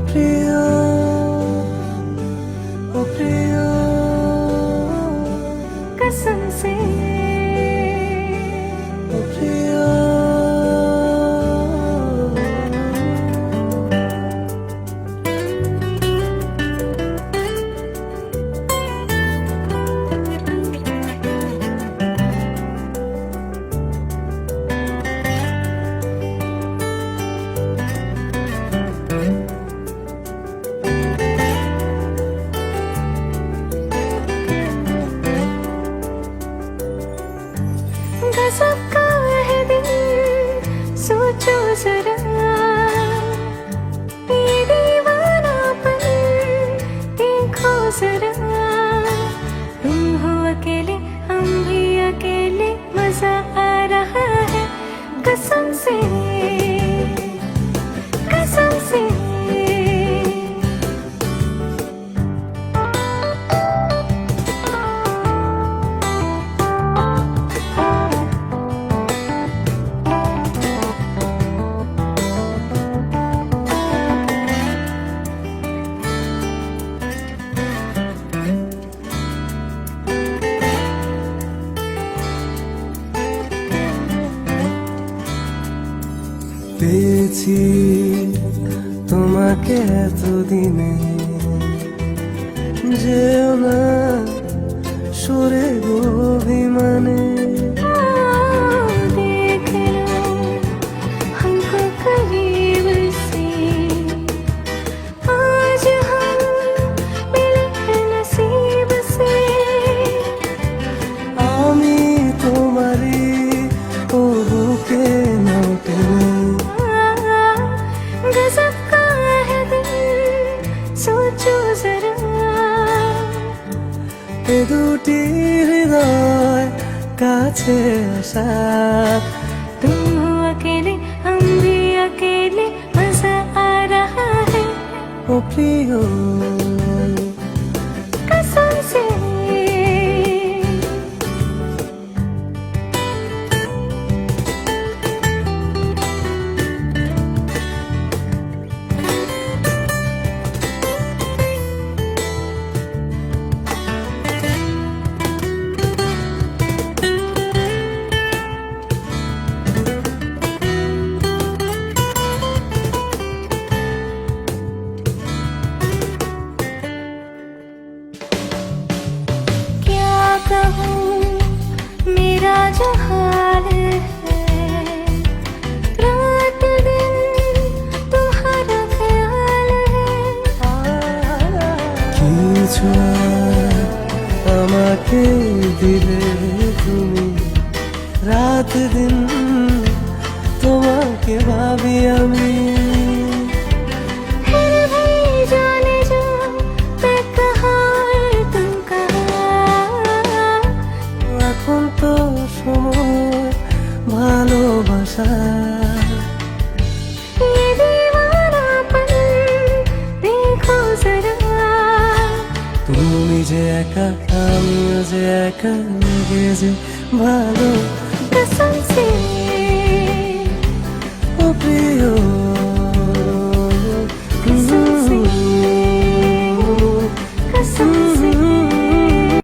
Please. सोचो जरा পেয়েছি তোমাকে এতদিনে। যেও না এ দুটি হৃদয় কাছে আসা तुम हो अकेले हम भी अकेले मजा आ रहा है ও প্রিয় क्या कहूँ मेरा जो हाल है रात दिन तुम्हारा ख्याल है কিছু আর আমাকে দিলে তুমি রাত দিন তোমাকে ভাবি আমি একা আমিও যে একা লাগে যে ভালো ও প্রিয়।